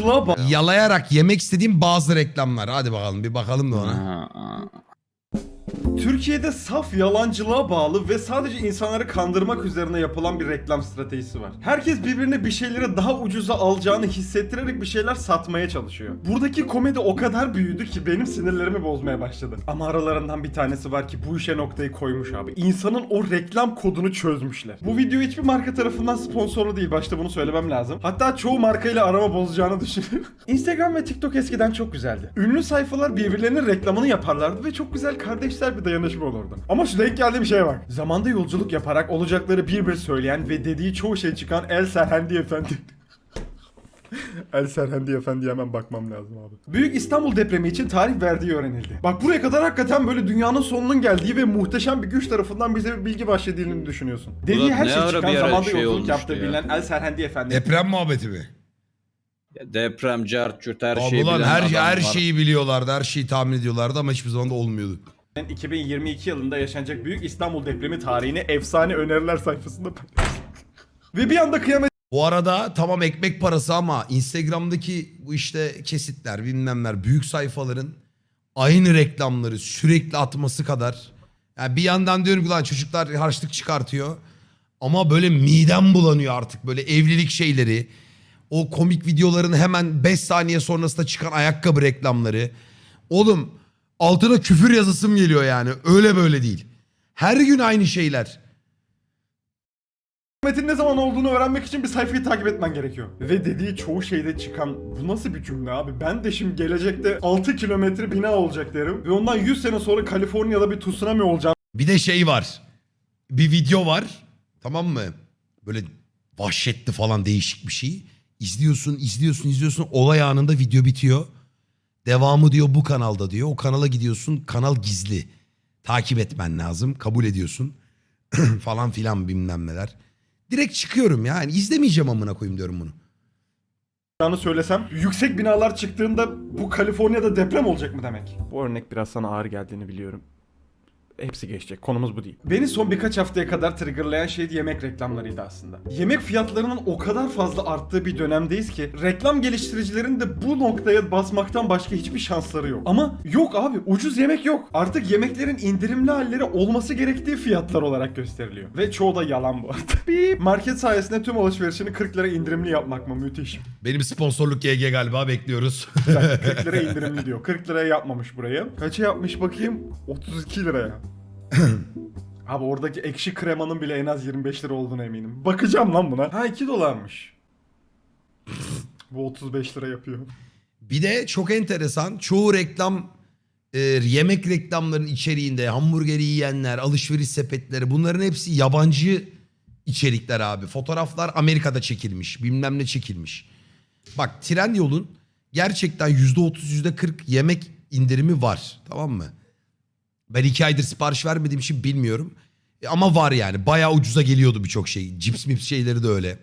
yalancılığa bağlı. Yalayarak yemek istediğim bazı reklamlar. Hadi bakalım bir bakalım da ona. Aa, Türkiye'de saf yalancılığa bağlı ve sadece insanları kandırmak üzerine yapılan bir reklam stratejisi var. Herkes birbirine bir şeyleri daha ucuza alacağını hissettirerek bir şeyler satmaya çalışıyor. Buradaki komedi o kadar büyüdü ki benim sinirlerimi bozmaya başladı. Ama aralarından bir tanesi var ki bu işe noktayı koymuş abi. İnsanın o reklam kodunu çözmüşler. Bu video hiçbir marka tarafından sponsorlu değil. Başta bunu söylemem lazım. Hatta çoğu markayla arama bozacağını düşünüyorum. Instagram ve TikTok eskiden çok güzeldi. Ünlü sayfalar birbirlerinin reklamını yaparlardı ve çok güzel kardeşler bir dayanışma olurdu. Ama şu denk geldiği bir şeye bak. Zamanda yolculuk yaparak olacakları bir bir söyleyen ve dediği çoğu şey çıkan El Serhendi Efendi. El Serhendi Efendi'ye hemen bakmam lazım abi. Büyük İstanbul depremi için tarih verdiği öğrenildi. Bak buraya kadar hakikaten böyle dünyanın sonunun geldiği ve muhteşem bir güç tarafından bize bir bilgi bahşedildiğini düşünüyorsun. Dediği her ne şey ara çıkan bir ara zamanda şey yolculuk olmuştu yaptığı ya. bilinen El Serhendi Efendi. Deprem muhabbeti mi? ya deprem, cart, cürt her Abi şeyi ulan bilen her, adam her var. şeyi biliyorlardı. Her şeyi tahmin ediyorlardı ama hiçbir zaman da olmuyordu. 2022 yılında yaşanacak büyük İstanbul depremi tarihini efsane öneriler sayfasında Ve bir anda kıyamet Bu arada tamam ekmek parası ama Instagram'daki bu işte kesitler bilmemler büyük sayfaların aynı reklamları sürekli atması kadar. Yani bir yandan diyorum ki lan çocuklar harçlık çıkartıyor. Ama böyle midem bulanıyor artık böyle evlilik şeyleri. O komik videoların hemen 5 saniye sonrasında çıkan ayakkabı reklamları. Oğlum altına küfür yazısım geliyor yani öyle böyle değil. Her gün aynı şeyler. Kıyametin ne zaman olduğunu öğrenmek için bir sayfayı takip etmen gerekiyor. Ve dediği çoğu şeyde çıkan bu nasıl bir cümle abi? Ben de şimdi gelecekte 6 kilometre bina olacak derim. Ve ondan 100 sene sonra Kaliforniya'da bir tsunami olacağını Bir de şey var. Bir video var. Tamam mı? Böyle vahşetli falan değişik bir şey. İzliyorsun, izliyorsun, izliyorsun. Olay anında video bitiyor. Devamı diyor bu kanalda diyor. O kanala gidiyorsun. Kanal gizli. Takip etmen lazım. Kabul ediyorsun. falan filan bilmem neler. Direkt çıkıyorum ya. Yani izlemeyeceğim amına koyayım diyorum bunu. söylesem yüksek binalar çıktığında bu Kaliforniya'da deprem olacak mı demek? Bu örnek biraz sana ağır geldiğini biliyorum. Hepsi geçecek. Konumuz bu değil. Beni son birkaç haftaya kadar triggerlayan şey yemek reklamlarıydı aslında. Yemek fiyatlarının o kadar fazla arttığı bir dönemdeyiz ki reklam geliştiricilerin de bu noktaya basmaktan başka hiçbir şansları yok. Ama yok abi ucuz yemek yok. Artık yemeklerin indirimli halleri olması gerektiği fiyatlar olarak gösteriliyor. Ve çoğu da yalan bu arada. Bip. Market sayesinde tüm alışverişini 40 lira indirimli yapmak mı? Müthiş. Benim sponsorluk GG galiba bekliyoruz. Güzel, 40 lira indirimli diyor. 40 liraya yapmamış burayı. Kaça yapmış bakayım? 32 liraya. Abi oradaki ekşi kremanın bile en az 25 lira olduğuna eminim. Bakacağım lan buna. Ha 2 dolarmış. Bu 35 lira yapıyor. Bir de çok enteresan çoğu reklam e, yemek reklamlarının içeriğinde hamburgeri yiyenler, alışveriş sepetleri bunların hepsi yabancı içerikler abi. Fotoğraflar Amerika'da çekilmiş bilmem ne çekilmiş. Bak Trendyol'un gerçekten %30 %40 yemek indirimi var tamam mı? Ben iki aydır sipariş vermediğim için bilmiyorum. E, ama var yani bayağı ucuza geliyordu birçok şey. Cips mips şeyleri de öyle.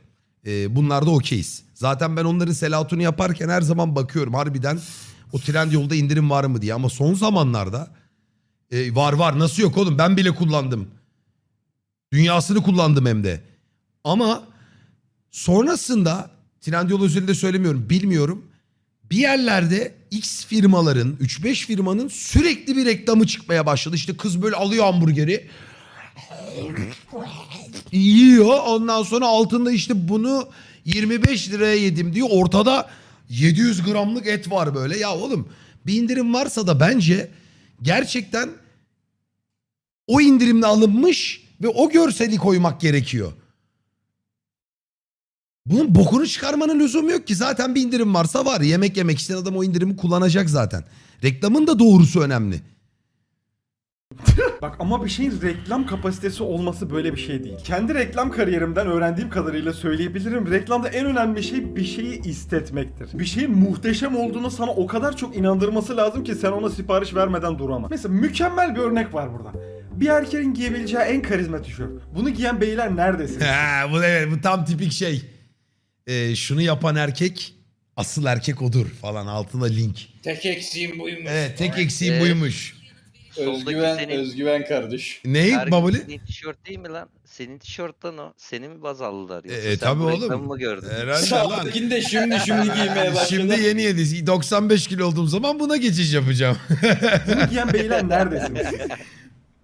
E, bunlar da okeyiz. Zaten ben onların selatunu yaparken her zaman bakıyorum harbiden o Trendyol'da indirim var mı diye. Ama son zamanlarda e, var var nasıl yok oğlum ben bile kullandım. Dünyasını kullandım hem de. Ama sonrasında Trendyol özelinde söylemiyorum bilmiyorum. Bir yerlerde X firmaların 3-5 firmanın sürekli bir reklamı çıkmaya başladı. İşte kız böyle alıyor hamburgeri. Yiyor ondan sonra altında işte bunu 25 liraya yedim diyor. Ortada 700 gramlık et var böyle. Ya oğlum bir indirim varsa da bence gerçekten o indirimle alınmış ve o görseli koymak gerekiyor. Bunun bokunu çıkarmanın lüzumu yok ki. Zaten bir indirim varsa var. Yemek yemek isteyen adam o indirimi kullanacak zaten. Reklamın da doğrusu önemli. Bak ama bir şeyin reklam kapasitesi olması böyle bir şey değil. Kendi reklam kariyerimden öğrendiğim kadarıyla söyleyebilirim. Reklamda en önemli şey bir şeyi istetmektir. Bir şeyin muhteşem olduğunu sana o kadar çok inandırması lazım ki sen ona sipariş vermeden duramaz. Mesela mükemmel bir örnek var burada. Bir erkeğin giyebileceği en karizma tişört. Bunu giyen beyler neredesin? Ha, bu evet bu tam tipik şey. Ee, şunu yapan erkek asıl erkek odur falan altında link. Tek eksiğim buymuş. Evet tek eksiğim Ee, buymuş. Soldaki Özgüven, senin- özgüven kardeş. Neyi Herkes babali? Senin tişört değil mi lan? Senin tişörtten o. Senin mi baz aldılar yoksa E, e, sen tabii bu oğlum. reklamı mı gördün? Herhalde lan. Sağdakini de şimdi şimdi giymeye başladı. Şimdi yeni yedi. 95 kilo olduğum zaman buna geçiş yapacağım. Bunu giyen beyler neredesiniz?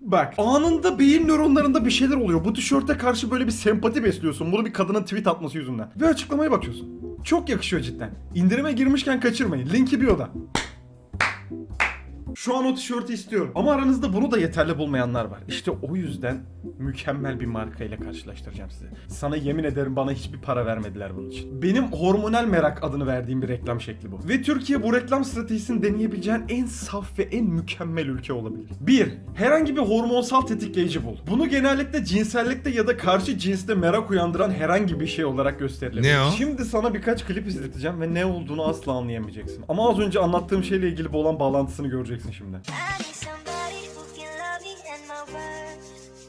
Bak anında beyin nöronlarında bir şeyler oluyor. Bu tişörte karşı böyle bir sempati besliyorsun. Bunu bir kadının tweet atması yüzünden. Ve açıklamaya bakıyorsun. Çok yakışıyor cidden. İndirime girmişken kaçırmayın. Linki bio'da. Şu an o tişörtü istiyorum. Ama aranızda bunu da yeterli bulmayanlar var. İşte o yüzden mükemmel bir markayla karşılaştıracağım sizi. Sana yemin ederim bana hiçbir para vermediler bunun için. Benim hormonal merak adını verdiğim bir reklam şekli bu. Ve Türkiye bu reklam stratejisini deneyebileceğin en saf ve en mükemmel ülke olabilir. 1. Herhangi bir hormonsal tetikleyici bul. Bunu genellikle cinsellikte ya da karşı cinste merak uyandıran herhangi bir şey olarak gösterilebilir. Ne o? Şimdi sana birkaç klip izleteceğim ve ne olduğunu asla anlayamayacaksın. Ama az önce anlattığım şeyle ilgili olan bağlantısını göreceksin şimdi. I need somebody who can love me and my words.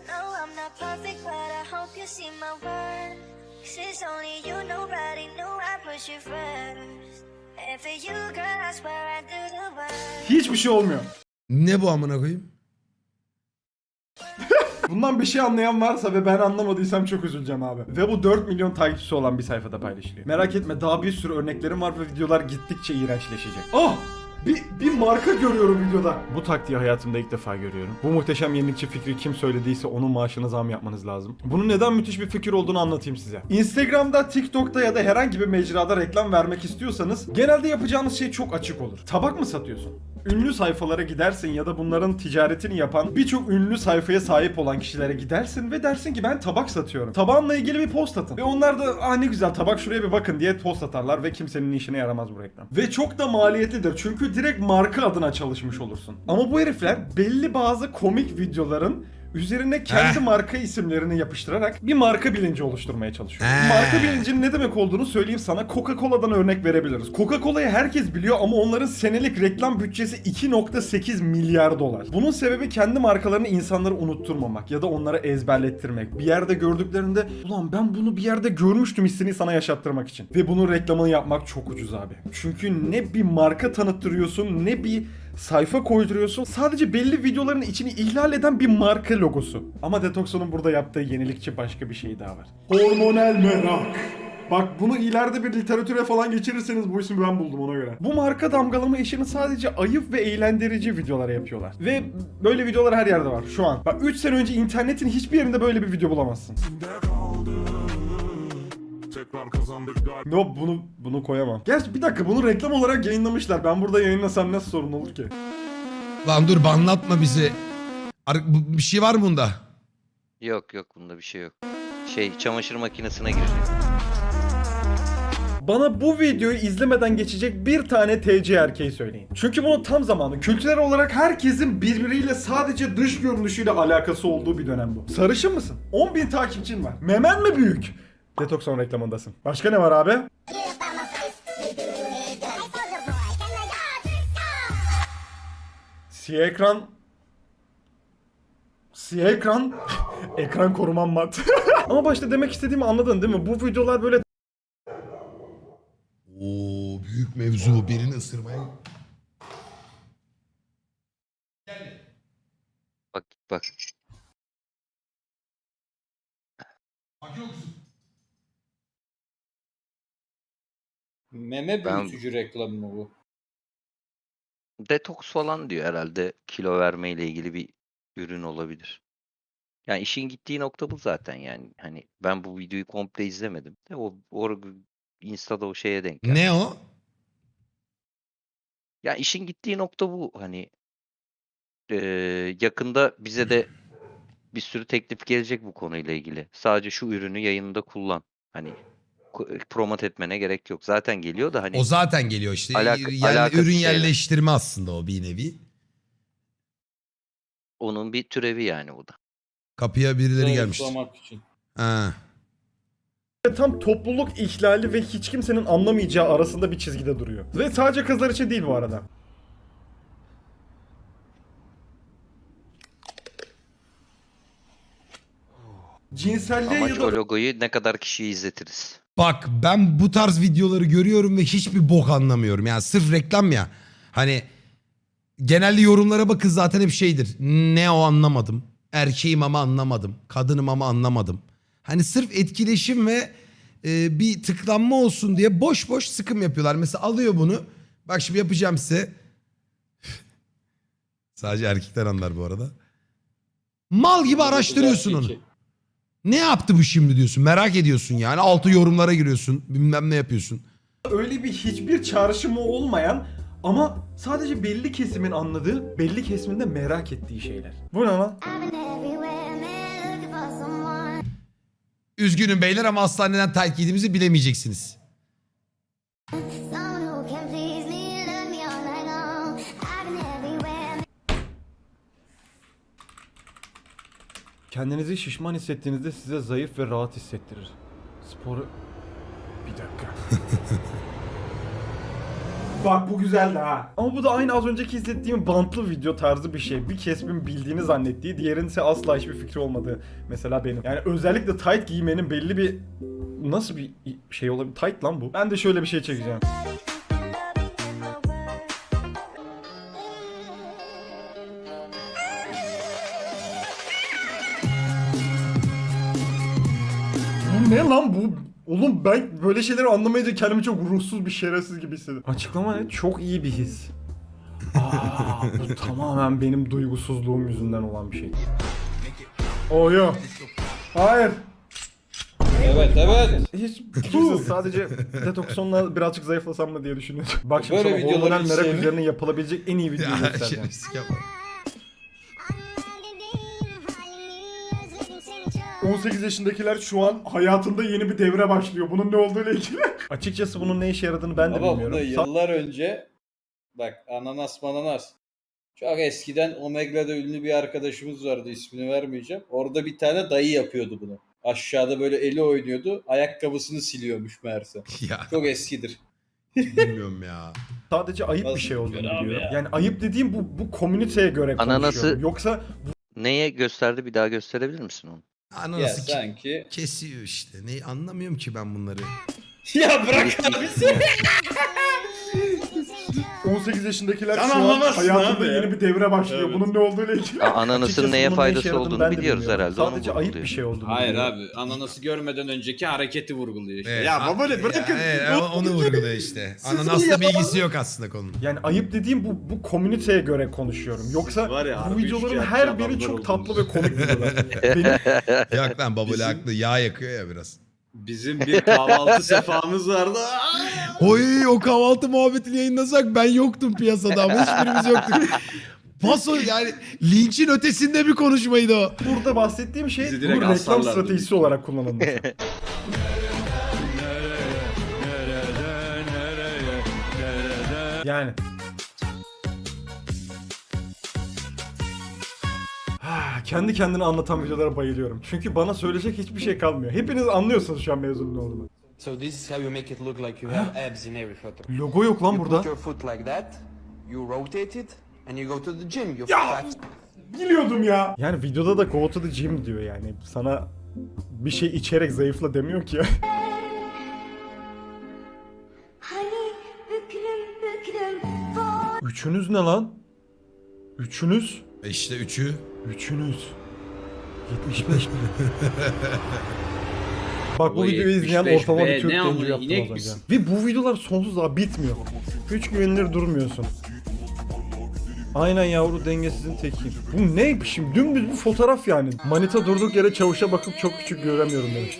No, I'm not perfect, but I hope you see my worth. 'Cause it's only you, nobody knew I put you first. And for you, girl, I swear I do the work. Hiçbir şey olmuyor. ne bu amına koyayım? Bundan bir şey anlayan varsa ve ben anlamadıysam çok üzüleceğim abi. Ve bu 4 milyon takipçisi olan bir sayfada paylaşılıyor. Merak etme daha bir sürü örneklerim var ve videolar gittikçe iğrençleşecek. Ah! Bir, bir marka görüyorum videoda. Bu taktiği hayatımda ilk defa görüyorum. Bu muhteşem yenilikçi fikri kim söylediyse onun maaşına zam yapmanız lazım. Bunun neden müthiş bir fikir olduğunu anlatayım size. Instagram'da, TikTok'ta ya da herhangi bir mecrada reklam vermek istiyorsanız genelde yapacağınız şey çok açık olur. Tabak mı satıyorsun? Ünlü sayfalara gidersin ya da bunların ticaretini yapan birçok ünlü sayfaya sahip olan kişilere gidersin ve dersin ki ben tabak satıyorum. Tabağımla ilgili bir post atın. Ve onlar da ah ne güzel tabak şuraya bir bakın diye post atarlar ve kimsenin işine yaramaz bu reklam. Ve çok da maliyetlidir çünkü direkt marka adına çalışmış olursun. Ama bu herifler belli bazı komik videoların üzerine kendi Heh. marka isimlerini yapıştırarak bir marka bilinci oluşturmaya çalışıyor. Heh. Marka bilincinin ne demek olduğunu söyleyeyim sana. Coca-Cola'dan örnek verebiliriz. Coca-Cola'yı herkes biliyor ama onların senelik reklam bütçesi 2.8 milyar dolar. Bunun sebebi kendi markalarını insanlara unutturmamak ya da onlara ezberlettirmek. Bir yerde gördüklerinde ulan ben bunu bir yerde görmüştüm hissini sana yaşattırmak için. Ve bunun reklamını yapmak çok ucuz abi. Çünkü ne bir marka tanıttırıyorsun ne bir sayfa koyduruyorsun. Sadece belli videoların içini ihlal eden bir marka logosu. Ama Detoxo'nun burada yaptığı yenilikçi başka bir şey daha var. Hormonal merak. Bak bunu ileride bir literatüre falan geçirirseniz bu ismi ben buldum ona göre. Bu marka damgalama işini sadece ayıp ve eğlendirici videolara yapıyorlar. Ve böyle videolar her yerde var şu an. Bak 3 sene önce internetin hiçbir yerinde böyle bir video bulamazsın. Tekrar kazandık galiba. No bunu bunu koyamam. Gerçi bir dakika bunu reklam olarak yayınlamışlar. Ben burada yayınlasam nasıl sorun olur ki? Lan dur banlatma bizi. Ar- bu- bir şey var mı bunda? Yok yok bunda bir şey yok. Şey çamaşır makinesine girecek. Bana bu videoyu izlemeden geçecek bir tane TC erkeği söyleyin. Çünkü bunun tam zamanı. Kültürel olarak herkesin birbiriyle sadece dış görünüşüyle alakası olduğu bir dönem bu. Sarışın mısın? 10.000 takipçin var. Memen mi büyük? Detoxon reklamındasın. Başka ne var abi? Siyah ekran Siyah ekran Ekran koruman mat Ama başta demek istediğimi anladın değil mi? Bu videolar böyle Oo büyük mevzu birini ısırmaya. Bak bak. Meme Ben- büyütücü reklamı mı bu? Detoks falan diyor herhalde kilo verme ile ilgili bir ürün olabilir. Yani işin gittiği nokta bu zaten yani. Hani ben bu videoyu komple izlemedim. De o, o Insta'da o şeye denk geldi. Ne o? Ya işin gittiği nokta bu. Hani eee, yakında bize de bir sürü teklif gelecek bu konuyla ilgili. Sadece şu ürünü yayında kullan. Hani promote etmene gerek yok. Zaten geliyor da hani O zaten geliyor işte. Alaka- Yer- alakasız ürün şeyler. yerleştirme aslında o bir nevi. onun bir türevi yani bu da. Kapıya birileri gelmiş. Ha. tam topluluk ihlali ve hiç kimsenin anlamayacağı arasında bir çizgide duruyor. Ve sadece kızlar için değil bu arada. Cinselliğe Amaç ya da o logoyu ne kadar kişiye izletiriz. Bak ben bu tarz videoları görüyorum ve hiçbir bok anlamıyorum. Yani sırf reklam ya. Hani genelde yorumlara bakın zaten hep şeydir. Ne o anlamadım. Erkeğim ama anlamadım. Kadınım ama anlamadım. Hani sırf etkileşim ve e, bir tıklanma olsun diye boş boş sıkım yapıyorlar. Mesela alıyor bunu. Bak şimdi yapacağım size. Sadece erkekler anlar bu arada. Mal gibi araştırıyorsun onu. Ne yaptı bu şimdi diyorsun. Merak ediyorsun yani. Altı yorumlara giriyorsun. Bilmem ne yapıyorsun. öyle bir hiçbir çağrışımı olmayan ama sadece belli kesimin anladığı, belli kesimin de merak ettiği şeyler. Bu ne lan? Üzgünüm beyler ama hastaneden terk yediğimizi bilemeyeceksiniz. Kendinizi şişman hissettiğinizde size zayıf ve rahat hissettirir. Sporu... Bir dakika. Bak bu güzeldi ha. Ama bu da aynı az önceki izlettiğim bantlı video tarzı bir şey. Bir kesimin bildiğini zannettiği, diğerinin ise asla hiçbir fikri olmadığı. Mesela benim. Yani özellikle tight giymenin belli bir... Nasıl bir şey olabilir? Tight lan bu. Ben de şöyle bir şey çekeceğim. Oğlum ben böyle şeyleri anlamayınca kendimi çok ruhsuz bir şerefsiz gibi hissediyorum. Açıklama ne? Çok iyi bir his. Aa, bu tamamen benim duygusuzluğum yüzünden olan bir şey. Oh yo. Hayır. Evet evet. Hiç kimse sadece detoksonla birazcık zayıflasam mı diye düşünüyorum. Bak şimdi Böyle sana videoları hormonal merak sevmem. üzerine yapılabilecek en iyi videoyu Ya göstereceğim. yapma. 18 yaşındakiler şu an hayatında yeni bir devre başlıyor. Bunun ne olduğuyla ilgili. Açıkçası bunun ne işe yaradığını ben de Ama bilmiyorum. bunu Sa- yıllar önce bak ananas mananas. Çok eskiden Omegla'da ünlü bir arkadaşımız vardı ismini vermeyeceğim. Orada bir tane dayı yapıyordu bunu. Aşağıda böyle eli oynuyordu. Ayakkabısını siliyormuş meğerse. Ya Çok eskidir. bilmiyorum ya. sadece ayıp bir Nasıl şey olduğunu abi biliyorum. ya. Yani ayıp dediğim bu bu komüniteye göre Ananası- konuşuyorum. Yoksa Neye gösterdi bir daha gösterebilir misin onu? Ya Ananası ki- sanki. kesiyor işte. Ne anlamıyorum ki ben bunları. ya bırak abi sen. 18 yaşındakiler Sen şu an anlamazsın hayatında abi ya. yeni bir devre başlıyor. Evet. Bunun ne olduğuyla ilgili. A- ananasın Açıkçası neye bunun ne işe faydası yaradığını olduğunu de biliyoruz bilmiyorum. herhalde, onu Sadece ayıp vurguluyor. bir şey olduğunu Hayır abi ananası görmeden önceki hareketi vurguluyor işte. Evet, ya baba ne bırakın. Ya, evet, onu vurguluyor işte. Ananasla bilgisi yok aslında konunun. Yani ayıp dediğim bu bu komüniteye göre konuşuyorum. Yoksa var ya, bu harbi videoların her biri adamlar çok oldunuz. tatlı ve komik videolar. Benim Yok lan Bizim- haklı. Yağ yakıyor ya biraz. Bizim bir kahvaltı sefamız vardı. Oy o kahvaltı muhabbetini yayınlasak ben yoktum piyasada ama hiçbirimiz yoktuk. Paso yani linçin ötesinde bir konuşmaydı o. burada bahsettiğim şey Bizi bu direkt reklam asarlardı stratejisi olarak kullanılmış. yani. Ah, Kendi kendine anlatan videolara bayılıyorum. Çünkü bana söyleyecek hiçbir şey kalmıyor. Hepiniz anlıyorsunuz şu an mevzunun ne olduğunu. So this is how you make it look like you have abs in every photo. Logo yok lan You burada. put your foot like that, you rotate it, and you go to the gym. You Ya! flex. Biliyordum ya. Yani videoda da go to the gym diyor yani. Sana bir şey içerek zayıfla demiyor ki. Hani büklüm büklüm. Üçünüz ne lan? Üçünüz? E işte üçü. Üçünüz. 75 mi? Bak bu videoyu izleyen 75 ortalama be, bir Türk ne genci amına, yaptı inek az önce. misin? Ve bu videolar sonsuz daha bitmiyor. Hiç güvenilir durmuyorsun. Aynen yavru dengesizin teki. Bu ne şimdi dümdüz bir fotoğraf yani. Manita durduk yere çavuşa bakıp çok küçük göremiyorum demiş.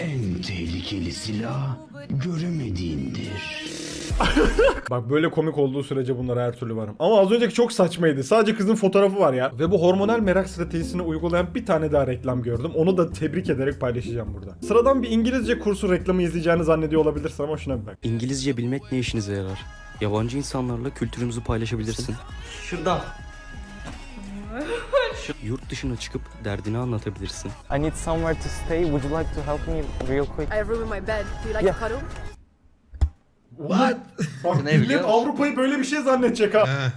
En tehlikeli silah göremediğindir. Bak böyle komik olduğu sürece bunlara her türlü varım. Ama az önceki çok saçmaydı. Sadece kızın fotoğrafı var ya. Ve bu hormonal merak stratejisini uygulayan bir tane daha reklam gördüm. Onu da tebrik ederek paylaşacağım burada. Sıradan bir İngilizce kursu reklamı izleyeceğini zannediyor olabilirsin ama şuna bir bak. İngilizce bilmek ne işinize yarar? Yabancı insanlarla kültürümüzü paylaşabilirsin. Şuradan. Yurt dışına çıkıp derdini anlatabilirsin. I need somewhere to stay. Would you like to help me real quick? I have room in my bed. Do you like Yeah. a cuddle? What? Bak Ne biliyor millet musun? Avrupa'yı böyle bir şey zannedecek ha. He.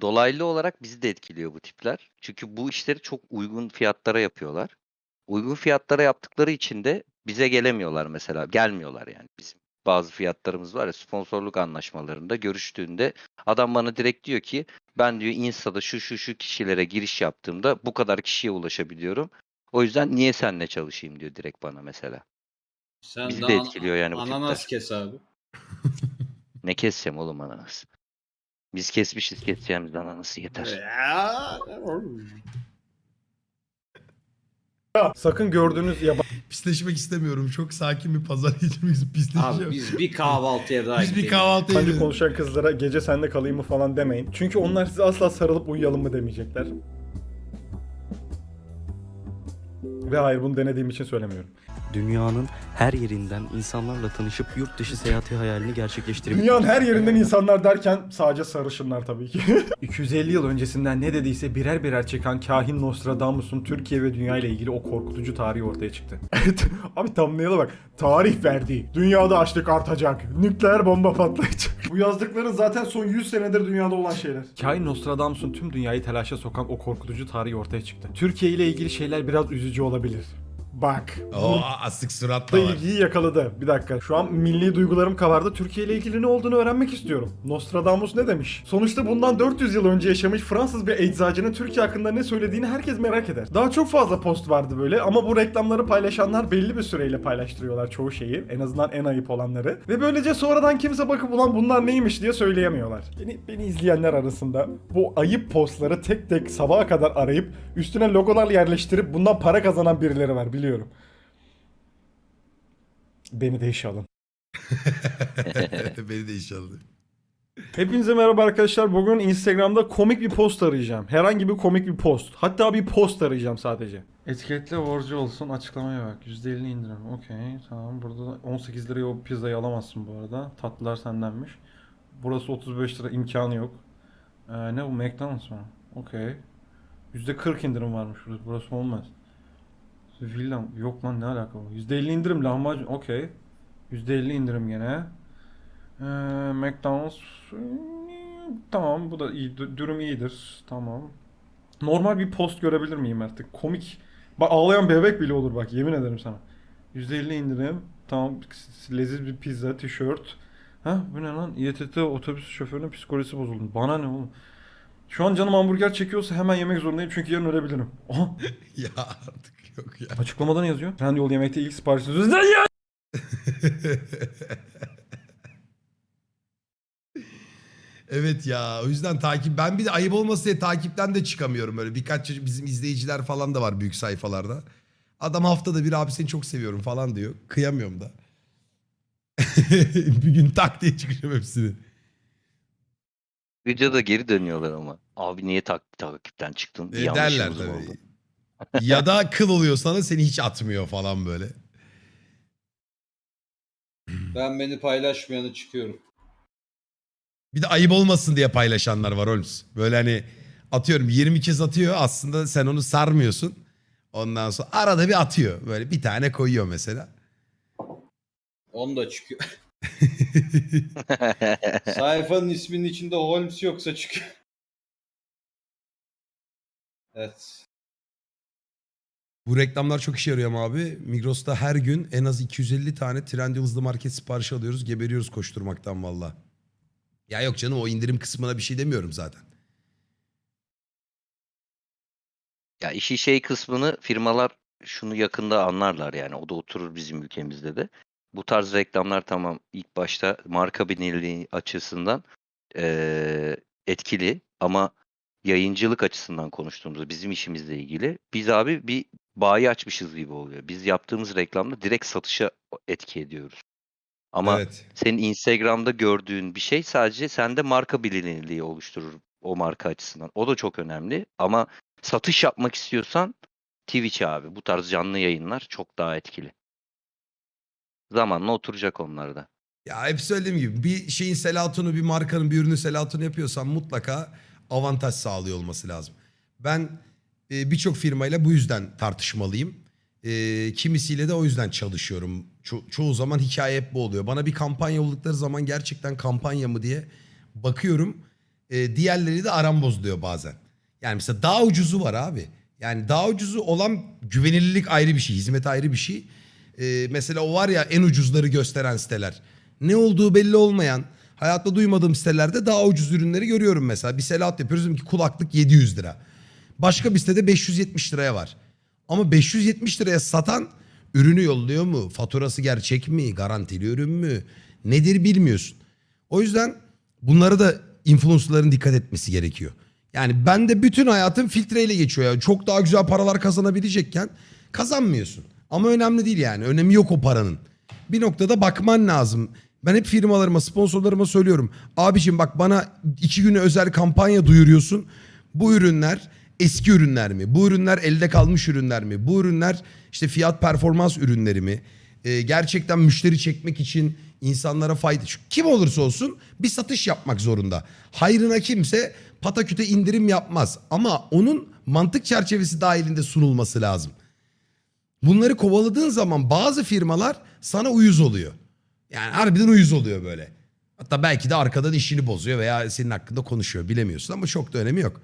Dolaylı olarak bizi de etkiliyor bu tipler. Çünkü bu işleri çok uygun fiyatlara yapıyorlar. Uygun fiyatlara yaptıkları için de bize gelemiyorlar mesela. Gelmiyorlar yani bizim bazı fiyatlarımız var ya sponsorluk anlaşmalarında görüştüğünde adam bana direkt diyor ki ben diyor Insta'da şu şu şu kişilere giriş yaptığımda bu kadar kişiye ulaşabiliyorum. O yüzden niye seninle çalışayım diyor direkt bana mesela. Sen Bizi de etkiliyor yani bu Ananas tipler. kes abi. Ne keseceğim oğlum ananas? Biz kesmişiz keseceğimiz ananası yeter. Sakın gördüğünüz yabancı Pisleşmek istemiyorum. Çok sakin bir pazar pisleşeceğim. Abi biz bir kahvaltıya daha Biz bir gidelim. kahvaltı edelim. konuşan kızlara gece sende kalayım mı falan demeyin. Çünkü onlar size asla sarılıp uyuyalım mı demeyecekler. Ve hayır bunu denediğim için söylemiyorum. Dünyanın her yerinden insanlarla tanışıp yurt dışı seyahati hayalini gerçekleştirebilir. Dünyanın her yerinden insanlar derken sadece sarışınlar tabii ki. 250 yıl öncesinden ne dediyse birer birer çıkan kahin Nostradamus'un Türkiye ve dünya ile ilgili o korkutucu tarihi ortaya çıktı. Evet abi thumbnail'a bak. Tarih verdi. Dünyada açlık artacak. Nükleer bomba patlayacak. Bu yazdıkların zaten son 100 senedir dünyada olan şeyler. Kahin Nostradamus'un tüm dünyayı telaşa sokan o korkutucu tarihi ortaya çıktı. Türkiye ile ilgili şeyler biraz üzücü olabilir. Bak. Oo asık surat da da var. ilgiyi yakaladı. Bir dakika. Şu an milli duygularım kabardı. Türkiye ile ilgili ne olduğunu öğrenmek istiyorum. Nostradamus ne demiş? Sonuçta bundan 400 yıl önce yaşamış Fransız bir eczacının Türkiye hakkında ne söylediğini herkes merak eder. Daha çok fazla post vardı böyle ama bu reklamları paylaşanlar belli bir süreyle paylaştırıyorlar çoğu şeyi. En azından en ayıp olanları. Ve böylece sonradan kimse bakıp ulan bunlar neymiş diye söyleyemiyorlar. Beni, beni izleyenler arasında bu ayıp postları tek tek sabaha kadar arayıp üstüne logolar yerleştirip bundan para kazanan birileri var biliyorum. Beni de işe alın. Beni de inşallah. Hepinize merhaba arkadaşlar. Bugün Instagram'da komik bir post arayacağım. Herhangi bir komik bir post. Hatta bir post arayacağım sadece. Etiketle borcu olsun. Açıklamaya bak. %50 indirim. Okey. Tamam. Burada 18 liraya o pizzayı alamazsın bu arada. Tatlılar sendenmiş. Burası 35 lira. imkanı yok. Ee, ne bu? McDonald's mı? Okey. %40 indirim varmış burada. Burası olmaz. Villa yok lan ne alaka bu? %50 indirim lahmacun. Okey. %50 indirim gene. Ee, McDonald's hmm, tamam bu da iyi dü- dürüm iyidir tamam. Normal bir post görebilir miyim artık? Komik. Bak ağlayan bebek bile olur bak yemin ederim sana. %50 indirim. Tamam leziz bir pizza, tişört. Ha bu ne lan? İETT otobüs şoförünün psikolojisi bozuldu. Bana ne oğlum? Şu an canım hamburger çekiyorsa hemen yemek zorundayım çünkü yarın ölebilirim. Ya artık yok ya. açıklamada ne yazıyor? Trendyol yemekte ilk siparişiniz. Ne ya? Evet ya o yüzden takip ben bir de ayıp olmasın diye takipten de çıkamıyorum böyle birkaç bizim izleyiciler falan da var büyük sayfalarda. Adam haftada bir abi seni çok seviyorum falan diyor. Kıyamıyorum da. bir gün tak diye çıkacağım hepsini. Gıca da geri dönüyorlar ama. Abi niye tak takipten çıktın? Bir E, derler yanlışımız mı oldu? Ya da kıl oluyor sana seni hiç atmıyor falan böyle. Ben beni paylaşmayanı çıkıyorum. Bir de ayıp olmasın diye paylaşanlar var Holmes. Böyle hani atıyorum 20 kez atıyor aslında sen onu sarmıyorsun. Ondan sonra arada bir atıyor. Böyle bir tane koyuyor mesela. Onu da çıkıyor. Sayfanın isminin içinde Holmes yoksa çıkıyor. Evet. Bu reklamlar çok işe yarıyor ama abi. Migros'ta her gün en az 250 tane Trendyol hızlı market siparişi alıyoruz. Geberiyoruz koşturmaktan valla. Ya yok canım o indirim kısmına bir şey demiyorum zaten. Ya işi şey kısmını firmalar şunu yakında anlarlar yani o da oturur bizim ülkemizde de. Bu tarz reklamlar tamam ilk başta marka bilinirliği açısından eee, etkili ama yayıncılık açısından konuştuğumuzda bizim işimizle ilgili biz abi bir bayi açmışız gibi oluyor. Biz yaptığımız reklamda direkt satışa etki ediyoruz. Ama evet. senin Instagram'da gördüğün bir şey sadece sende marka bilinirliği oluşturur o marka açısından. O da çok önemli ama satış yapmak istiyorsan Twitch abi bu tarz canlı yayınlar çok daha etkili. Zamanla oturacak onlar da. Ya hep söylediğim gibi bir şeyin selatunu bir markanın bir ürünün selatunu yapıyorsan mutlaka avantaj sağlıyor olması lazım. Ben e, birçok firmayla bu yüzden tartışmalıyım. E, kimisiyle de o yüzden çalışıyorum. Ço- çoğu zaman hikaye hep bu oluyor. Bana bir kampanya yolladıkları zaman gerçekten kampanya mı diye bakıyorum. E, diğerleri de aram bozuluyor bazen. Yani mesela daha ucuzu var abi. Yani daha ucuzu olan güvenilirlik ayrı bir şey, hizmet ayrı bir şey. Mesela o var ya en ucuzları gösteren siteler. ne olduğu belli olmayan, hayatta duymadığım sitelerde daha ucuz ürünleri görüyorum mesela. Bir selat yapıyoruz ki kulaklık 700 lira. Başka bir sitede 570 liraya var. Ama 570 liraya satan ürünü yolluyor mu? Faturası gerçek mi? Garantili ürün mü? Nedir bilmiyorsun. O yüzden bunlara da influencerların dikkat etmesi gerekiyor. Yani ben de bütün hayatım filtreyle geçiyor. ya. Çok daha güzel paralar kazanabilecekken kazanmıyorsun. Ama önemli değil yani. Önemi yok o paranın. Bir noktada bakman lazım. Ben hep firmalarıma, sponsorlarıma söylüyorum. Abiciğim bak bana iki güne özel kampanya duyuruyorsun. Bu ürünler eski ürünler mi? Bu ürünler elde kalmış ürünler mi? Bu ürünler işte fiyat performans ürünleri mi? Ee, gerçekten müşteri çekmek için insanlara fayda... Şu Kim olursa olsun bir satış yapmak zorunda. Hayrına kimse pataküte indirim yapmaz. Ama onun mantık çerçevesi dahilinde sunulması lazım. Bunları kovaladığın zaman bazı firmalar sana uyuz oluyor. Yani harbiden uyuz oluyor böyle. Hatta belki de arkadan işini bozuyor veya senin hakkında konuşuyor bilemiyorsun ama çok da önemi yok.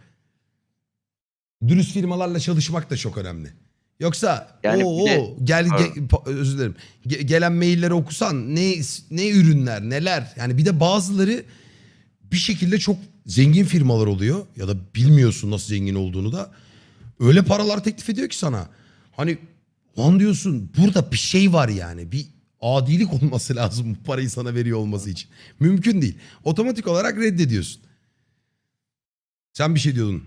Dürüst firmalarla çalışmak da çok önemli. Yoksa Yani o de- gel Pardon. ge- pa- özür dilerim. Ge- gelen mailleri okusan ne ne ürünler neler yani bir de bazıları bir şekilde çok zengin firmalar oluyor ya da bilmiyorsun nasıl zengin olduğunu da öyle paralar teklif ediyor ki sana. Hani lan diyorsun burada bir şey var yani bir adilik olması lazım bu parayı sana veriyor olması için. Mümkün değil. Otomatik olarak reddediyorsun. Sen bir şey diyordun.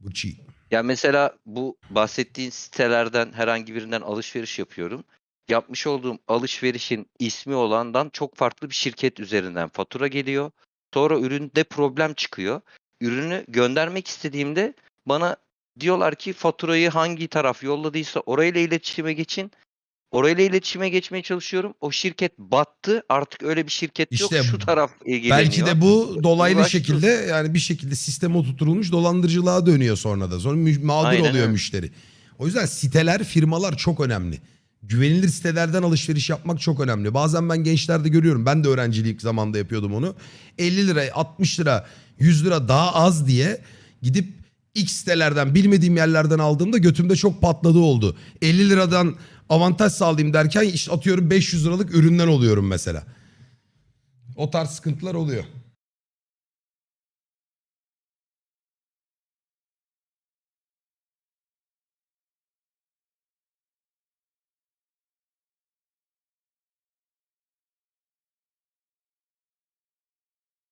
Burçi. Ya mesela bu bahsettiğin sitelerden herhangi birinden alışveriş yapıyorum. Yapmış olduğum alışverişin ismi olandan çok farklı bir şirket üzerinden fatura geliyor. Sonra üründe problem çıkıyor. Ürünü göndermek istediğimde bana diyorlar ki faturayı hangi taraf yolladıysa orayla iletişime geçin. Orayla iletişime geçmeye çalışıyorum. O şirket battı. Artık öyle bir şirket İşte yok. Şu taraf ilgileniyor. Belki de bu dolaylı şekilde yani bir şekilde sisteme oturtulmuş dolandırıcılığa dönüyor sonra da. Sonra mü- mağdur Aynen oluyor öyle. müşteri. O yüzden siteler, firmalar çok önemli. Güvenilir sitelerden alışveriş yapmak çok önemli. Bazen ben gençlerde görüyorum. Ben de öğrencilik zamanında yapıyordum onu. 50 lira, 60 lira, 100 lira daha az diye gidip X sitelerden bilmediğim yerlerden aldığımda götümde çok patladı oldu. 50 liradan avantaj sağlayayım derken işte atıyorum 500 liralık üründen oluyorum mesela. O tarz sıkıntılar oluyor.